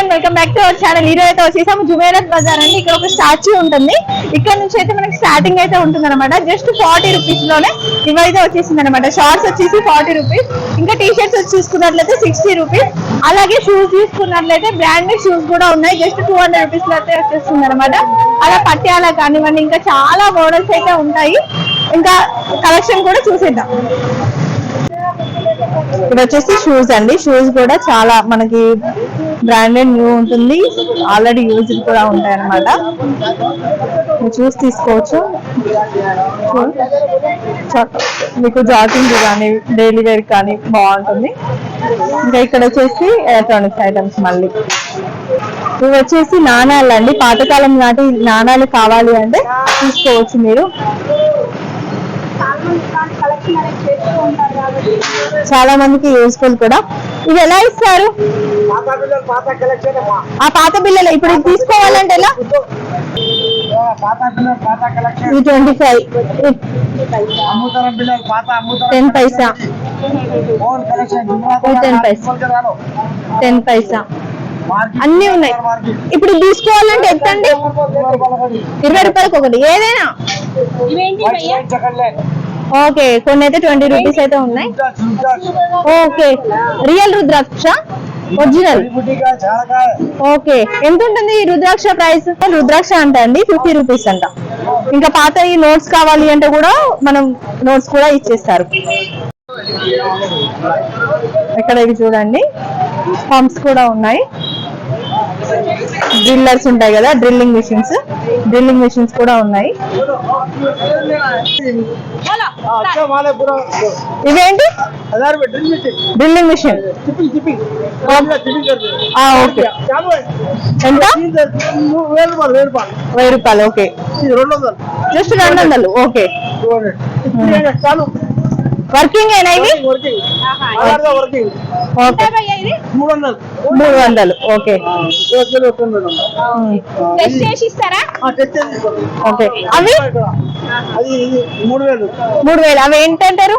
And welcome back to our channel ఈ రోజు అయితే వచ్చేసాము జుమేరత్ బజార్ అండి. ఇక్కడ ఒక స్టాచ్యూ ఉంటుంది. ఇక్కడ నుంచి అయితే మనకి స్టార్టింగ్ అయితే ఉంటుంది అనమాట జస్ట్ ఫార్టీ రూపీస్లోనే ఇవైతే వచ్చేసింది అనమాట షార్ట్స్ వచ్చేసి ఫార్టీ రూపీస్ ఇంకా టీ షర్ట్స్ వచ్చి చూసుకున్నట్లయితే సిక్స్టీ రూపీస్ అలాగే షూస్ తీసుకున్నట్లయితే బ్రాండెడ్ షూస్ కూడా ఉన్నాయి. జస్ట్ టూ హండ్రెడ్ రూపీస్లో అయితే వచ్చేస్తుంది అనమాట అలా పట్యాల కానివ్వండి ఇంకా చాలా మోడల్స్ అయితే ఉంటాయి. ఇంకా కలెక్షన్ కూడా చూసేద్దాం. ఇక్కడ వచ్చేసి షూస్ అండి. షూస్ కూడా చాలా మనకి బ్రాండెడ్ న్యూ ఉంటుంది. ఆల్రెడీ యూజ్డ్ కూడా ఉంటాయి అనమాట చూసి తీసుకోవచ్చు. మీకు జాగింగ్ కానీ డైలీ వేర్ కానీ బాగుంటుంది. ఇంకా ఇక్కడ వచ్చేసి ఎలక్ట్రానిక్స్ ఐటమ్స్ మళ్ళీ. ఇవి వచ్చేసి నాణాలు అండి. పాతకాలం నాటి నాణాలు కావాలి అంటే తీసుకోవచ్చు మీరు. చాలా మందికి యూస్ఫుల్ కూడా. ఇవి ఎలా ఇస్తారు? ఆ పాత బిల్లలు ఇప్పుడు తీసుకోవాలంటే ఎలా? Twenty five. Ten paisa ten paisa. Ten paisa అన్ని ఉన్నాయి. ఇప్పుడు తీసుకోవాలంటే ఎంత అండి ఇరవై రూపాయలకు ఒకటి. ఏదైనా? ఓకే కొన్ని అయితే ట్వంటీ రూపీస్ అయితే ఉన్నాయి. Okay. Real rudraksha? Original okay ఎంత ఉంటుంది ఈ రుద్రాక్ష ప్రైస్ రుద్రాక్ష అంట అండి ఫిఫ్టీ రూపీస్ అంట. ఇంకా పాత ఈ నోట్స్ కావాలి అంటే కూడా మనం నోట్స్ కూడా ఇచ్చేస్తారు. ఇక్కడ ఇవి చూడండి. పంప్స్ కూడా ఉన్నాయి. డ్రిల్లర్స్ ఉంటాయి కదా డ్రిల్లింగ్ మిషన్స్. డ్రిల్లింగ్ మిషన్స్ కూడా ఉన్నాయి. ఇవేంటి? Drilling machine. ఓకే. ఎంత? వెయ్యి రూపాయలు ఓకే. ఇది రెండు వందలు. జస్ట్ రెండు వందలు ఓకే వర్కింగ్ ఏనా ఇవి మూడు. వందలు ఓకే. ఓకే అవి? మూడు వేలు. మూడు వేలు. అవి ఏంటంటారు?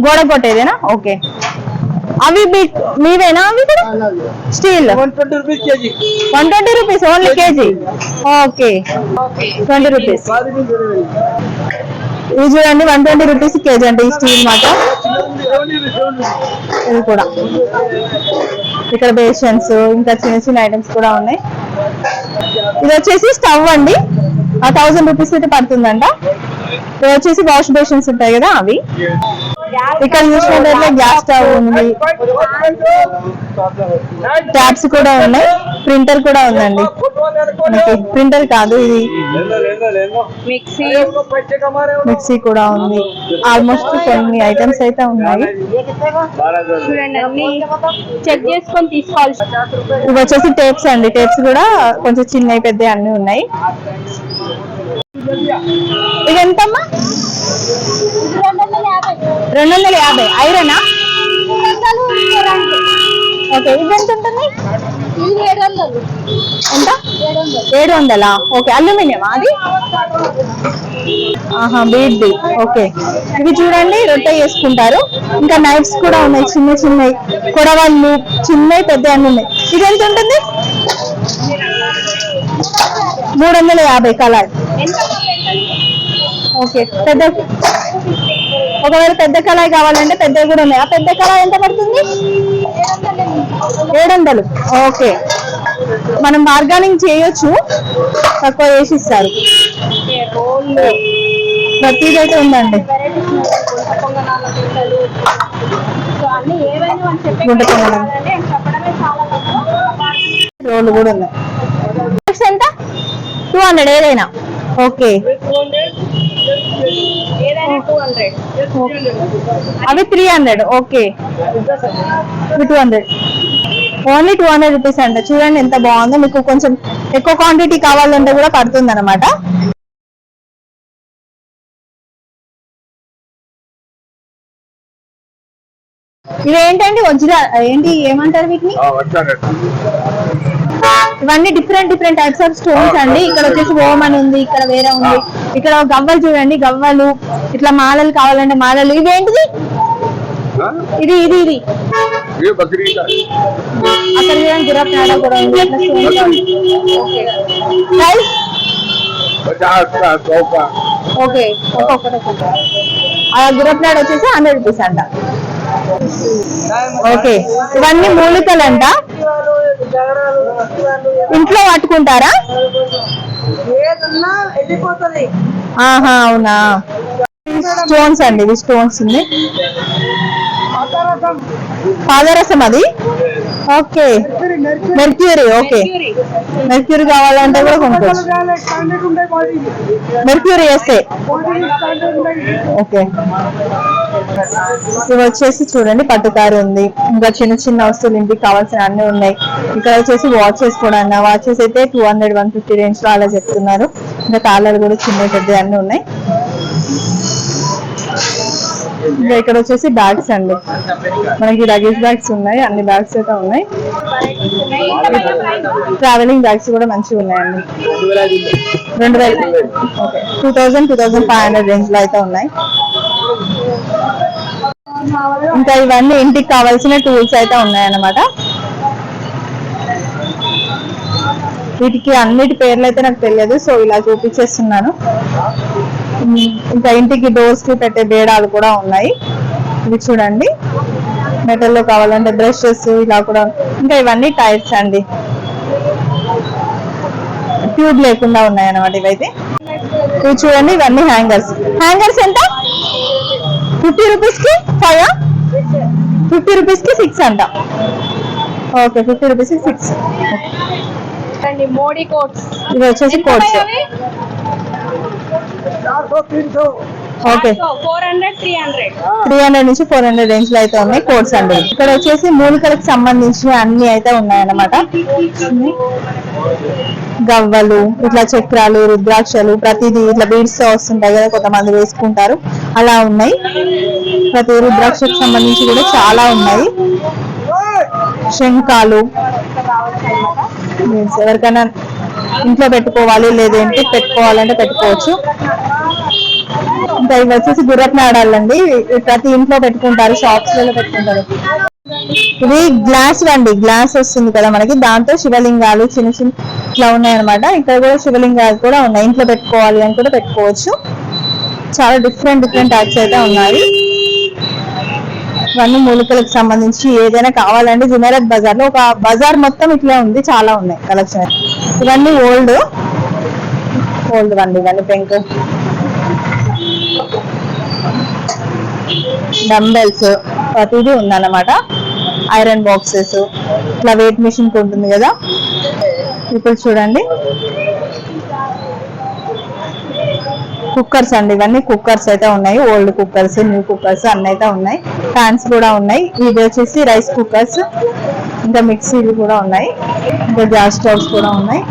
గోడ కొట్టేదేనా? ఓకే అవి మీవేనా అవి కూడా? Steel. One twenty rupees only KG. Okay. Twenty rupees. ఇవి చూడండి వన్ ట్వంటీ రూపీస్ కేజీ అంటే ఈ స్టీల్ మాట. ఇది కూడా. ఇక్కడ బేషన్స్ ఇంకా చిన్న చిన్న ఐటమ్స్ కూడా ఉన్నాయి. ఇది వచ్చేసి స్టవ్ అండి. ఆ థౌసండ్ రూపీస్ అయితే పడుతుందంట. ఇది వచ్చేసి వాష్ బేషన్స్ ఉంటాయి కదా అవి. ఇక్కడ చూసినట్లయితే గ్యాస్ స్టవ్ ఉంది. ట్యాప్స్ కూడా ఉన్నాయి. ప్రింటర్ కూడా ఉందండి. ప్రింటర్ కాదు ఇది. మిక్సీ. మిక్సీ కూడా ఉంది. ఆల్మోస్ట్ కొన్ని ఐటమ్స్ అయితే ఉన్నాయి. చెక్ చేసుకొని తీసుకోవాలి ఇవి వచ్చేసి టేప్స్ అండి. టేప్స్ కూడా కొంచెం చిన్నవి పెద్ద అన్ని ఉన్నాయి. ఇది ఎంతమ్మా రెండు వందల యాభై. ఐరనా? ఓకే ఇది ఎంత ఉంటుంది ఎంత? ఏడు వందలా ఓకే అల్యూమినియం అది? ఆహా బీడ్ది ఓకే. ఇవి చూడండి రొట్టె చేసుకుంటారు. ఇంకా నైఫ్స్ కూడా ఉన్నాయి చిన్న చిన్నవి. కొడవళ్ళు చిన్నవి పెద్ద అన్ని ఉన్నాయి ఇది ఎంత ఉంటుంది మూడు వందల యాభై కలర్ ఓకే పెద్ద ఒకవేళ పెద్ద కళాయి కావాలంటే పెద్దవి కూడా ఉన్నాయి. ఆ పెద్ద కళాయి ఎంత పడుతుంది? ఏడు వందలు ఓకే. మనం బార్గానింగ్ చేయొచ్చు. తక్కువ చేసి ఇస్తారు. ప్రతిదీ అయితే ఉందండి గుంట పొంగనాలు. కూడా ఉన్నాయి. ఎంత? టూ హండ్రెడ్ ఏదైనా. ఓకే. అవి three hundred okay two hundred only two hundred rupees అంట. చూడండి ఎంత బాగుందో. మీకు కొంచెం ఎక్కువ క్వాంటిటీ కావాలంటే కూడా పడుతుంది అనమాట ఇవి ఏంటండి ఒరిజినల్ ఏంటి? ఏమంటారు వీటిని? ఇవన్నీ different different types of stones అండి. ఇక్కడ వచ్చేసి ఓమన్ ఉంది ఇక్కడ వేరే ఉంది. ఇక్కడ గవ్వలు చూడండి గవ్వలు ఇట్లా మాలలు కావాలంటే మాలలు. ఇవేంటిది ఇది ఇది ఇది. అక్కడ చూడండి గుర్రప్ నాడ కూడా వచ్చేసి హండ్రెడ్ రూపీస్ అంట. ఓకే. ఇవన్నీ మూలికలు అంట ఇంట్లో పట్టుకుంటారా? ఆహా అవునా? స్టోన్స్ అండి ఇది స్టోన్స్ ఉంది. పాదరసం అది? ఓకే. Mercury okay. మెర్క్యూరీ కావాలంటే కూడా కొనుక్కోవచ్చు. మెర్క్యూరీ వేస్తే ఓకే. ఇవి వచ్చేసి చూడండి పట్టుకారు ఉంది. ఇంకా చిన్న చిన్న వస్తువులు ఇంటికి కావాల్సిన అన్ని ఉన్నాయి. ఇక్కడ వచ్చేసి వాచెస్ కూడా అన్న వాచెస్ అయితే టూ హండ్రెడ్ వన్ ఫిఫ్టీ రేంజ్లో అలా చెప్తున్నారు. ఇంకా తాళాలు కూడా చిన్న పెద్ద అన్ని ఉన్నాయి. ఇంకా ఇక్కడ వచ్చేసి బ్యాగ్స్ అండి. మనకి లగేజ్ బ్యాగ్స్ ఉన్నాయి అన్ని బ్యాగ్స్ అయితే ఉన్నాయి. ట్రావెలింగ్ బ్యాగ్స్ కూడా మంచిగా ఉన్నాయండి. రెండు వేల okay two thousand two thousand five hundred రేంజ్లో అయితే ఉన్నాయి. ఇంకా ఇవన్నీ ఇంటికి కావాల్సిన టూల్స్ అయితే ఉన్నాయన్నమాట. వీటికి అన్నిటి పేర్లు అయితే నాకు తెలియదు సో ఇలా చూపించేస్తున్నాను. ఇంకా ఇంటికి డోర్స్కి పెట్టే బేడాలు కూడా ఉన్నాయి. ఇవి చూడండి. మెటల్లో కావాలంటే బ్రషెస్ ఇలా కూడా. ఇంకా ఇవన్నీ టైర్స్ అండి. ట్యూబ్ లేకుండా ఉన్నాయి అన్నమాట ఇవైతే. ఇవి చూడండి ఇవన్నీ హ్యాంగర్స్ హ్యాంగర్స్ ఎంత? ఫిఫ్టీ రూపీస్కి ఫైవ్ ఫిఫ్టీ రూపీస్కి సిక్స్ అంట. ఓకే ఫిఫ్టీ రూపీస్కి సిక్స్ కోట్స్. ఇవి వచ్చేసి coats. Okay four hundred three hundred three hundred నుంచి ఫోర్ హండ్రెడ్ రేంజ్లో అయితే ఉన్నాయి కోడ్స్ అండి. ఇక్కడ వచ్చేసి మూలికలకు సంబంధించిన అన్ని అయితే ఉన్నాయన్నమాట. గవ్వలు ఇట్లా చక్రాలు రుద్రాక్షలు ప్రతిదీ ఇట్లా బీడ్స్తో వస్తుంటాయి కదా కొంతమంది వేసుకుంటారు. అలా ఉన్నాయి. ప్రతి రుద్రాక్షకు సంబంధించి కూడా చాలా ఉన్నాయి. శంఖాలు. ఎవరికైనా ఇంట్లో పెట్టుకోవాలి లేదంటే పెట్టుకోవాలంటే పెట్టుకోవచ్చు. ఇంకా ఇవి వచ్చేసి గుర్రపునాడాలండి ప్రతి ఇంట్లో పెట్టుకుంటారు షాప్స్లలో పెట్టుకుంటారు. ఇది గ్లాస్ అండి. గ్లాస్ వస్తుంది కదా మనకి. దాంతో శివలింగాలు చిన్న చిన్న ఇట్లా ఉన్నాయన్నమాట. ఇక్కడ కూడా శివలింగాలు కూడా ఉన్నాయి. ఇంట్లో పెట్టుకోవాలి అని కూడా పెట్టుకోవచ్చు. చాలా డిఫరెంట్ డిఫరెంట్ టైప్స్ అయితే ఉన్నాయి. ఇవన్నీ మూలికలకు సంబంధించి ఏదైనా కావాలంటే జుమేరత్ బజార్లో ఒక బజార్ మొత్తం ఇట్లా ఉంది. చాలా ఉన్నాయి కలెక్షన్. ఇవన్నీ ఓల్డ్ ఓల్డ్ వండి ఇవన్నీ పెంకు. డంబెల్స్ ప్రతిదీ ఉందన్నమాట. ఐరన్ బాక్సెస్ ఇట్లా వెయిట్ మిషన్ ఉంటుంది కదా. ఇప్పుడు చూడండి. కుక్కర్స్ అండి ఇవన్నీ. కుక్కర్స్ అయితే ఉన్నాయి. ఓల్డ్ కుక్కర్స్ న్యూ కుక్కర్స్ అన్నీ అయితే ఉన్నాయి. ఫ్యాన్స్ కూడా ఉన్నాయి. ఇది వచ్చేసి రైస్ కుక్కర్స్ ఇంకా మిక్సీలు కూడా ఉన్నాయి. ఇంకా గ్యాస్ స్టవ్స్ కూడా ఉన్నాయి.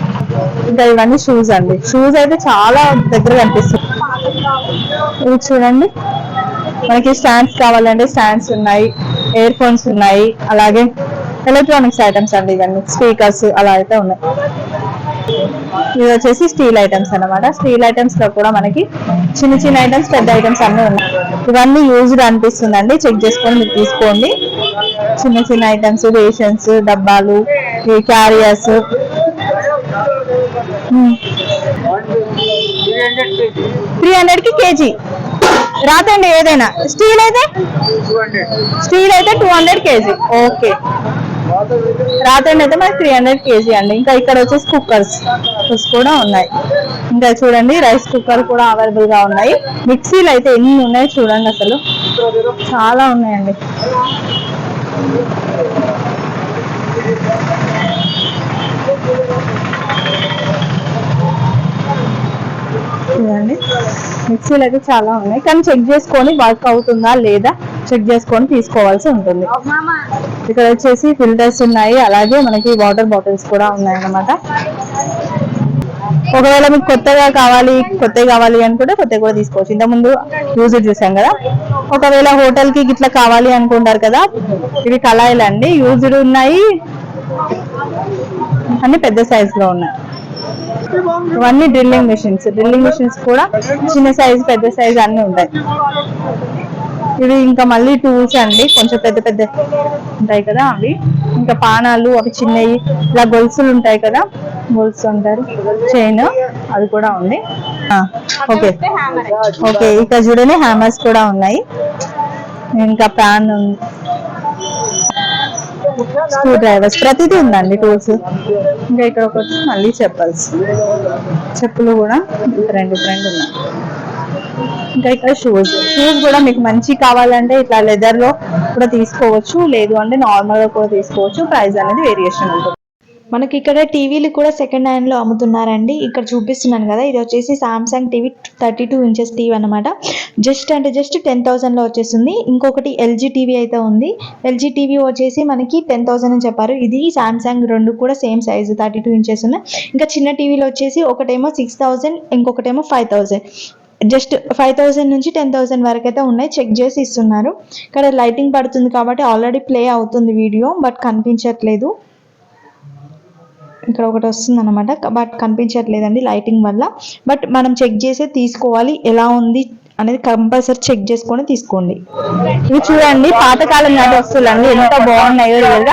ఇంకా ఇవన్నీ షూస్ అండి. షూస్ అయితే చాలా దగ్గర కనిపిస్తుంది ఇవి చూడండి. మనకి స్టాండ్స్ కావాలంటే స్టాండ్స్ ఉన్నాయి ఇయర్ ఫోన్స్ ఉన్నాయి అలాగే ఎలక్ట్రానిక్స్ ఐటమ్స్ అండి ఇవన్నీ. స్పీకర్స్ అలా అయితే ఉన్నాయి. ఇది వచ్చేసి స్టీల్ ఐటమ్స్ అన్నమాట. స్టీల్ ఐటమ్స్లో కూడా మనకి చిన్న చిన్న ఐటమ్స్ పెద్ద ఐటమ్స్ అన్ని ఉన్నాయి. ఇవన్నీ యూజ్డ్ అనిపిస్తుందండి. చెక్ చేసుకొని మీరు తీసుకోండి. చిన్న చిన్న ఐటమ్స్ రేషన్స్ డబ్బాలు క్యారియర్స్ త్రీ హండ్రెడ్కి కేజీ. రాతండి ఏదైనా. స్టీల్ అయితే? స్టీల్ అయితే టూ హండ్రెడ్ కేజీ. ఓకే. రాతండి అయితే మనకి త్రీ హండ్రెడ్ కేజీ అండి. ఇంకా ఇక్కడ వచ్చేసి కుక్కర్స్ కుక్కర్స్ కూడా ఉన్నాయి. ఇంకా చూడండి రైస్ కుక్కర్ కూడా అవైలబుల్గా ఉన్నాయి. మిక్సీలు అయితే ఎన్ని ఉన్నాయి చూడండి అసలు. చాలా ఉన్నాయండి. చూడండి మిక్సీలు అయితే చాలా ఉన్నాయి. కానీ చెక్ చేసుకొని వర్క్ అవుతుందా లేదా చెక్ చేసుకొని తీసుకోవాల్సి ఉంటుంది. ఇక్కడ వచ్చేసి ఫిల్టర్స్ ఉన్నాయి. అలాగే మనకి వాటర్ బాటిల్స్ కూడా ఉన్నాయి అన్నమాట ఒకవేళ మీకు కొత్తగా కావాలి కొత్తవి కావాలి అనుకుంటే కొత్తగా కూడా తీసుకోవచ్చు. ఇంత ముందు యూజ్ చూసాం కదా. ఒకవేళ హోటల్కి ఇట్లా కావాలి అనుకుంటారు కదా ఇవి కళాయిలు అండి యూజ్డ్ ఉన్నాయి. అన్ని పెద్ద సైజ్లో ఉన్నాయి. ఇవన్నీ డ్రిల్లింగ్ మిషన్స్ డ్రిల్లింగ్ మిషన్స్ కూడా చిన్న సైజ్ పెద్ద సైజ్ అన్ని ఉంటాయి. ఇవి ఇంకా మళ్ళీ టూల్స్ అండి. కొంచెం పెద్ద పెద్ద ఉంటాయి కదా అవి. ఇంకా పానాలు అవి చిన్నవి. ఇలా గొలుసులు ఉంటాయి కదా. గొలుసు అంటారు. చైన్ అది కూడా ఉంది. ఓకే ఓకే ఇక్కడ చూడండి. హ్యామర్స్ కూడా ఉన్నాయి. ఇంకా ప్యాన్ ఉంది. స్క్రూ డ్రైవర్స్ ప్రతిదీ ఉందండి టూల్స్. ఇంకా ఇక్కడ ఒకటి మళ్ళీ చెప్పల్స్. చెప్పులు కూడా డిఫరెంట్ డిఫరెంట్ ఉన్నాయి. ఇంకా ఇక్కడ షూస్. షూస్ కూడా మీకు మంచి కావాలంటే ఇట్లా లెదర్లో కూడా తీసుకోవచ్చు. లేదు అంటే నార్మల్గా కూడా తీసుకోవచ్చు. ప్రైస్ అనేది వేరియేషన్ ఉంటుంది. మనకి ఇక్కడ టీవీలు కూడా సెకండ్ హ్యాండ్లో అమ్ముతున్నారండి. ఇక్కడ చూపిస్తున్నాను కదా ఇది వచ్చేసి Samsung TV thirty two inches TV అనమాట జస్ట్ అంటే జస్ట్ టెన్ థౌసండ్లో వచ్చేస్తుంది. ఇంకొకటి ఎల్జీ టీవీ అయితే ఉంది. ఎల్జీ టీవీ వచ్చేసి మనకి టెన్ థౌసండ్ అని చెప్పారు. ఇది సామ్సంగ్ రెండు కూడా same size thirty two inches ఉన్నాయి. ఇంకా చిన్న టీవీలో వచ్చేసి ఒకటేమో six thousand ఇంకొకటేమో five thousand. Just five thousand నుంచి టెన్ థౌసండ్ వరకు అయితే ఉన్నాయి. చెక్ చేసి ఇస్తున్నారు. ఇక్కడ లైటింగ్ పడుతుంది కాబట్టి ఆల్రెడీ ప్లే అవుతుంది వీడియో బట్ కనిపించట్లేదు. ఇక్కడ ఒకటి వస్తుంది అనమాట బట్ కనిపించట్లేదండి లైటింగ్ వల్ల. బట్ మనం చెక్ చేసే తీసుకోవాలి. ఎలా ఉంది అనేది కంపల్సరీ చెక్ చేసుకొని తీసుకోండి. ఇవి చూడండి పాతకాలం నాటి వస్తువులు అండి ఎంత బాగున్నాయో రియల్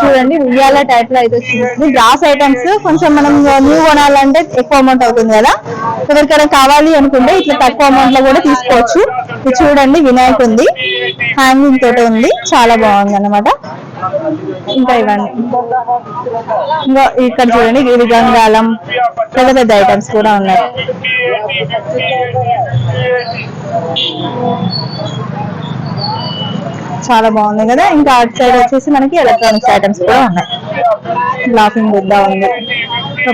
చూడండి ఉయ్యాల టైప్లో అయితే వస్తుంది. గ్లాస్ ఐటమ్స్ కొంచెం మనం న్యూ కొనాలంటే ఎక్కువ అమౌంట్ అవుతుంది కదా. ఎవరికైనా కావాలి అనుకుంటే ఇట్లా తక్కువ అమౌంట్లో కూడా తీసుకోవచ్చు. ఇది చూడండి వినాయక్ ఉంది హ్యాంగింగ్ తోటి ఉంది. చాలా బాగుంది అన్నమాట ఇంకా ఇవన్నీ. ఇంకా ఇక్కడ చూడండి ఇది గంగాళం. పెద్ద పెద్ద ఐటమ్స్ కూడా ఉన్నాయి. చాలా బాగుంది కదా. ఇంకా అటు సైడ్ వచ్చేసి మనకి ఎలక్ట్రానిక్స్ ఐటమ్స్ కూడా ఉన్నాయి. లాఫింగ్ బుద్ధ ఉంది.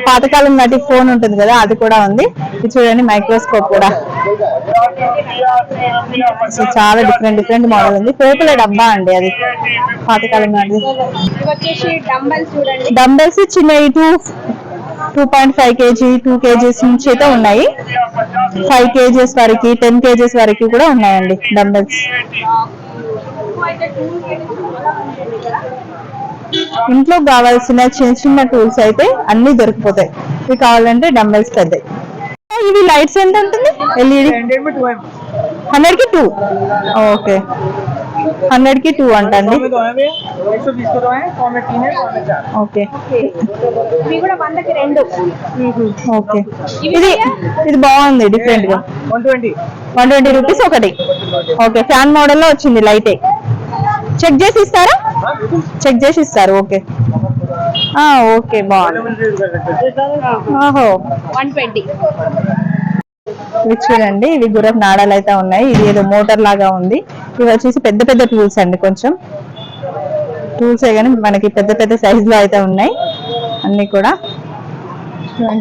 పాతకాలం నాటి ఫోన్ ఉంటుంది కదా అది కూడా ఉంది. ఇది చూడండి మైక్రోస్కోప్ కూడా. సో చాలా డిఫరెంట్ డిఫరెంట్ మోడల్ ఉంది. పోపుల డబ్బా అండి అది పాతకాలం వచ్చేసి డంబల్స్ చిన్నవి two two point five KG two KGs నుంచి అయితే ఉన్నాయి. ఫైవ్ కేజీస్ వరకు టెన్ కేజీస్ వరకు కూడా ఉన్నాయండి డంబెల్స్. ఇంట్లో కావాల్సిన చిన్న చిన్న టూల్స్ అయితే అన్ని దొరికిపోతాయి. ఇవి కావాలంటే డంబెల్స్ పెద్దాయి ఇవి లైట్స్ ఎంత ఉంటుంది? ఎల్ఈడి హండ్రెడ్కి టూ ఓకే హండ్రెడ్కి టూ అంటండి. ఓకే ఓకే ఇది ఇది బాగుంది డిఫరెంట్గా. వన్ ట్వంటీ రూపీస్ ఒకటి. ఓకే ఫ్యాన్ మోడల్లో వచ్చింది లైటే చెక్ చేసి ఇస్తారా? చెక్ చేసి ఇస్తారు ఓకే ఓకే బాగుంది. ఓహో. వన్ ట్వంటీ ఇవి చూడండి ఇవి గుర్రపు నాడాలు అయితే ఉన్నాయి. ఇది ఏదో మోటార్ లాగా ఉంది. ఇవి వచ్చేసి పెద్ద పెద్ద టూల్స్ అండి కొంచెం. టూల్స్ కానీ మనకి పెద్ద పెద్ద సైజ్లో అయితే ఉన్నాయి. అన్ని కూడా.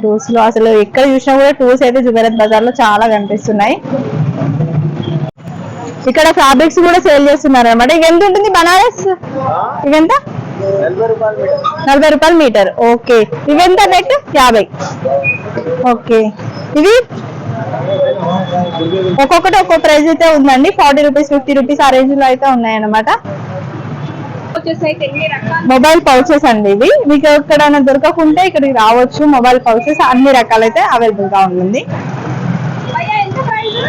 టూల్స్లో అసలు ఎక్కడ చూసినా కూడా టూల్స్ అయితే జుబేరత్ బజార్లో చాలా కనిపిస్తున్నాయి. ఇక్కడ ఫ్యాబ్రిక్స్ కూడా సేల్ చేస్తున్నారు అనమాట ఇక ఎంత ఉంటుంది బనారస్? ఇవెంత? నలభై రూపాయలు మీటర్. ఓకే. ఇవెంత నెట్ యాభై. ఓకే. ఇవి? ఒక్కొక్కటి ఒక్కో ప్రైస్ అయితే ఉందండి. ఫార్టీ రూపీస్ ఫిఫ్టీ రూపీస్ ఆ రేంజ్లో అయితే ఉన్నాయన్నమాట. మొబైల్ పౌచెస్ అండి ఇవి. మీకు ఎక్కడైనా దొరకకుంటే ఇక్కడికి రావచ్చు. మొబైల్ పౌచెస్ అన్ని రకాలైతే అవైలబుల్గా ఉంటుంది భయ్యా ఎంత ప్రైస్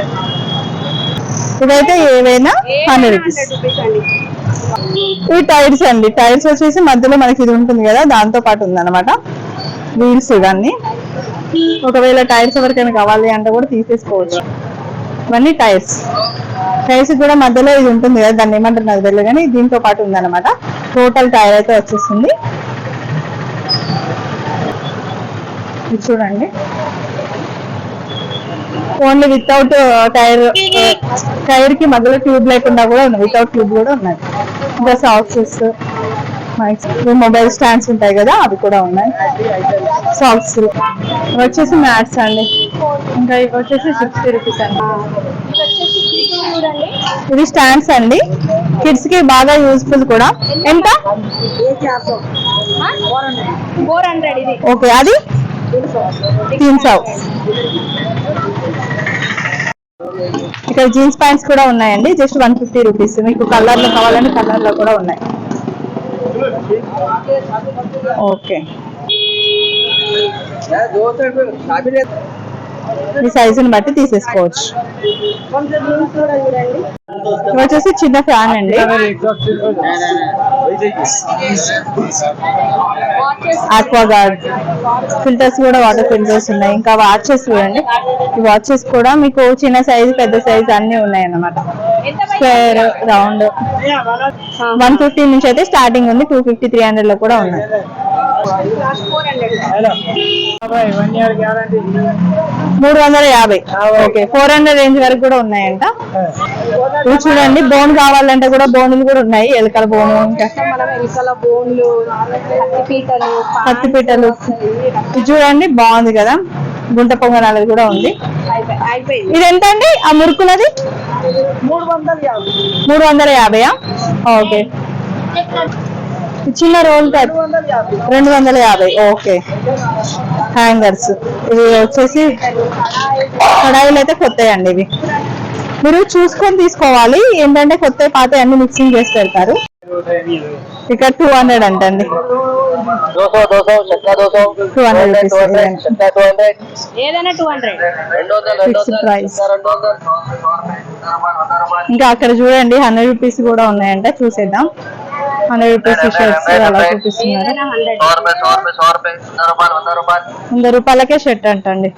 ఇవైతే ఏవైనా హండ్రెడ్ రూపీస్ ఇవి టైర్స్ అండి. టైర్స్ వచ్చేసి మధ్యలో మనకి ఇది ఉంటుంది కదా దాంతో పాటు ఉందన్నమాట. వీల్స్ ఇవన్నీ. ఒకవేళ టైర్స్ ఎవరికైనా కావాలి అంటే కూడా తీసేసుకోవచ్చు. ఇవన్నీ టైర్స్ టైర్స్ కూడా మధ్యలో ఇది ఉంటుంది కదా దాన్ని ఏమంటారు నాకు తెలియదు కానీ దీంతో పాటు ఉందన్నమాట. టోటల్ టైర్ అయితే వచ్చేస్తుంది ఇది చూడండి. ఓన్లీ వితౌట్ టైర్ టైర్కి మధ్యలో ట్యూబ్ లేకుండా కూడా ఉన్నాయి. వితౌట్ ట్యూబ్ కూడా ఉన్నాయి. ఇంకా సాక్సెస్ మొబైల్ స్టాండ్స్ ఉంటాయి కదా అవి కూడా ఉన్నాయి. సాక్స్ వచ్చేసి మ్యాట్స్ అండి. ఇంకా ఇవి వచ్చేసి సిక్స్టీ రూపీస్ అండి. ఇది స్టాండ్స్ అండి. కిడ్స్కి బాగా యూస్ఫుల్ కూడా. ఎంత? ఓకే అది? తీన్ ఇక్కడ జీన్స్ ప్యాంట్స్ కూడా ఉన్నాయండి. Just one fifty rupees. మీకు కలర్లో కావాలంటే కలర్లో కూడా ఉన్నాయి. ఓకే. మీ సైజుని బట్టి తీసేసుకోవచ్చు. వచ్చేసి చిన్న ఫ్యాన్ అండి. వాచెస్ ఆక్వా గార్డ్ ఫిల్టర్స్ కూడా వాటర్ ఫిల్టర్స్ ఉన్నాయి. ఇంకా వాచెస్ చూడండి. ఈ వాచెస్ కూడా మీకు చిన్న సైజ్ పెద్ద సైజ్ అన్ని ఉన్నాయి అన్నమాట స్క్వేర్ రౌండ్ వన్ ఫిఫ్టీ నుంచి అయితే స్టార్టింగ్ ఉంది. టూ ఫిఫ్టీ త్రీ హండ్రెడ్లో కూడా ఉన్నాయి. మూడు వందల యాభై. ఓకే ఫోర్ హండ్రెడ్ రేంజ్ వరకు కూడా ఉన్నాయంట. ఇప్పుడు చూడండి బోన్ కావాలంటే కూడా బోన్లు కూడా ఉన్నాయి. ఎలకల బోన్ పత్తి పీటలు. చూడండి బాగుంది కదా. గుంట పొంగనాలది కూడా ఉంది. ఇది ఎంత అండి ఆ మురుకులది? మూడు వందల యాభై. ఓకే. చిన్న రోల్ కట్. రెండు వందల యాభై ఓకే. హ్యాంగర్స్. ఇవి వచ్చేసి కడాయిలు అయితే కొత్తయండి ఇవి. మీరు చూసుకొని తీసుకోవాలి. ఏంటంటే కొత్త పాత అన్ని మిక్సింగ్ చేసి పెడతారు. ఇక్కడ టూ హండ్రెడ్ అంటండి. ఇంకా అక్కడ చూడండి హండ్రెడ్ రూపీస్ కూడా ఉన్నాయంట. చూసేద్దాం. హండ్రెడ్ రూపీస్ షర్ట్స్ అలా చూపిస్తున్నారు వంద రూపాయలకే షర్ట్ అంటండి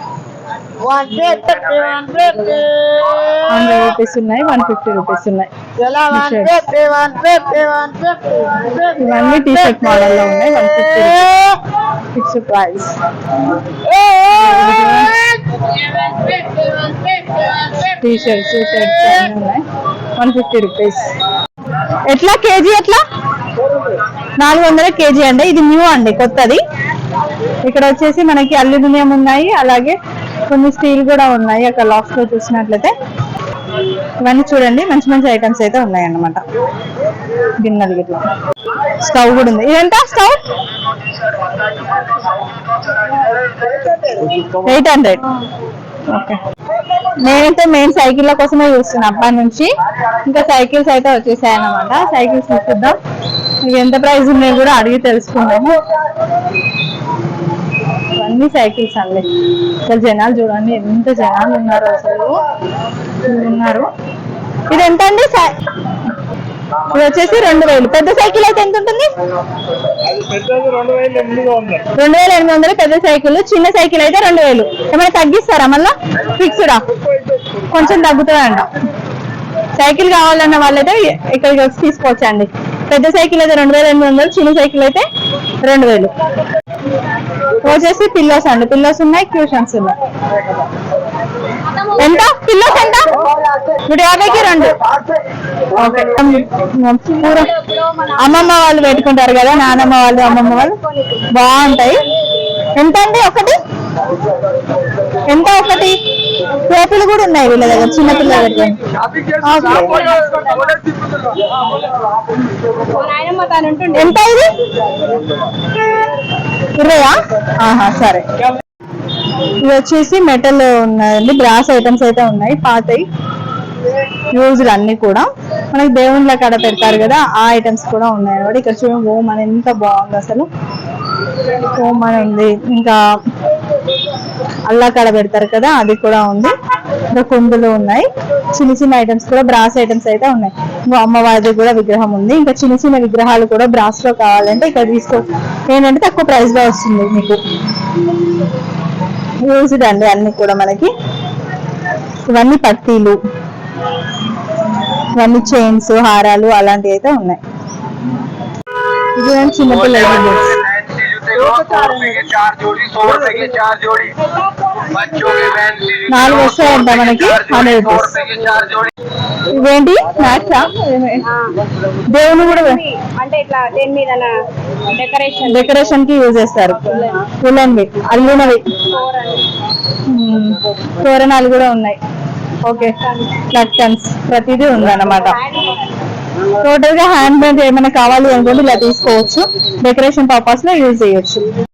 హండ్రెడ్ రూపీస్ ఉన్నాయి వన్ ఫిఫ్టీ రూపీస్ ఉన్నాయి ఇవన్నీ టీ షర్ట్ మోడల్లో ఉన్నాయి one fifty fix price T shirts shirts అన్నీ ఉన్నాయి వన్ ఫిఫ్టీ రూపీస్ ఎట్లా కేజీ ఎట్లా నాలుగు వందల కేజీ అండి. ఇది న్యూ అండి కొత్తది. ఇక్కడ వచ్చేసి మనకి అల్యూమినియం ఉన్నాయి అలాగే కొన్ని స్టీల్ కూడా ఉన్నాయి అక్కడ లాక్స్లో చూసినట్లయితే. ఇవన్నీ చూడండి మంచి మంచి ఐటమ్స్ అయితే ఉన్నాయి అన్నమాట గిన్నెలు గిట్లా. స్టవ్ కూడా ఉంది. ఇదంతా స్టవ్? Eight hundred. ఓకే. నేనైతే మెయిన్ సైకిళ్ళ కోసమే చూస్తున్నా అప్పటి నుంచి. ఇంకా సైకిల్స్ అయితే వచ్చేసాయి అన్నమాట సైకిల్స్ చూద్దాం ఎంత ప్రైస్ ఉన్నాయో కూడా అడిగి తెలుసుకుందాము. ఇవన్నీ సైకిల్స్ అండి. అసలు జనాలు చూడండి ఎంత జనాలు ఉన్నారు అసలు. ఉన్నారు. ఇది ఎంత అండి సై- ఇది వచ్చేసి రెండు వేలు. పెద్ద సైకిల్ అయితే ఎంత ఉంటుంది? రెండు వేల ఎనిమిది రెండు వేల ఎనిమిది వందలు పెద్ద సైకిల్. చిన్న సైకిల్ అయితే రెండు వేలు. ఏమైనా తగ్గిస్తారా మళ్ళా? ఫిక్స్డా కొంచెం తగ్గుతుందంట. సైకిల్ కావాలన్న వాళ్ళైతే ఇక్కడికి వచ్చి తీసుకోవచ్చండి. పెద్ద సైకిల్ అయితే రెండు వేల ఎనిమిది వందలు చిన్న సైకిల్ అయితే రెండు వేలు. వచ్చేసి పిల్లోస్ అండి. పిల్లోస్ ఉన్నాయి క్యూషన్స్ ఉన్నాయి. ఎంత? పిల్లోస్ ఎంత? నూట యాభైకి రెండు. అమ్మమ్మ వాళ్ళు పెట్టుకుంటారు కదా నానమ్మ వాళ్ళు అమ్మమ్మ వాళ్ళు. బాగుంటాయి. ఎంత అండి ఒకటి? ఎంత ఒకటి? టోపీలు కూడా ఉన్నాయి వీళ్ళ దగ్గర చిన్న పిల్లలు నాయనమ్మ తాను ఉంటుండే ఎంత ఇది? ఇరవయా? ఆహా సరే. ఇది వచ్చేసి మెటల్ ఉన్నాయండి. బ్రాస్ ఐటమ్స్ అయితే ఉన్నాయి పాతయి. యూజ్డ్ అన్ని కూడా. మనకి దేవుళ్ళ కాడ పెడతారు కదా ఆ ఐటమ్స్ కూడా ఉన్నాయి అన్నమాట. ఇక్కడ చూడండి ఓం అని ఎంత బాగుంది అసలు. ఓం అని ఉంది ఇంకా అల్లా కాడ పెడతారు కదా అది కూడా ఉంది. ఇంకా కుందులు ఉన్నాయి. చిన్న చిన్న ఐటమ్స్ కూడా బ్రాస్ ఐటమ్స్ అయితే ఉన్నాయి. ఇంకా అమ్మవారిది కూడా విగ్రహం ఉంది. ఇంకా చిన్న చిన్న విగ్రహాలు కూడా బ్రాస్లో కావాలంటే ఇక్కడ తీసుకో ఏంటంటే తక్కువ ప్రైస్లో వస్తుంది మీకు. యూజ్డ్ అండి అన్ని కూడా మనకి. ఇవన్నీ పట్టీలు. ఇవన్నీ చైన్స్ హారాలు అలాంటివి అయితే ఉన్నాయి. ఇది చిన్నపిల్లలు सौ रुपए के चार जोड़ी सौ रुपए के चार जोड़ी बच्चों के फैंसी నాలుగు వస్తాయంట మనకి హండ్రెడ్ सौ రూపీస్ रुपए के चार जोड़ी ఇవేంటి స్నాక్సా దేవుని కూడా అంటే ఇట్లా దేని మీద డెకరేషన్ డెకరేషన్ కి యూజ్ చేస్తారు ఉలన్వి అల్లునవి మ్మ్. తోరణాలు కూడా ఉన్నాయి ఓకే కర్టన్స్ ప్రతిదీ ఉందన్నమాట టోటల్గా హ్యాండ్ మేడ్ ఏమైనా కావాలి అనుకుంటే ఇలా తీసుకోవచ్చు. డెకరేషన్ పర్పస్లో యూజ్ చేయొచ్చు.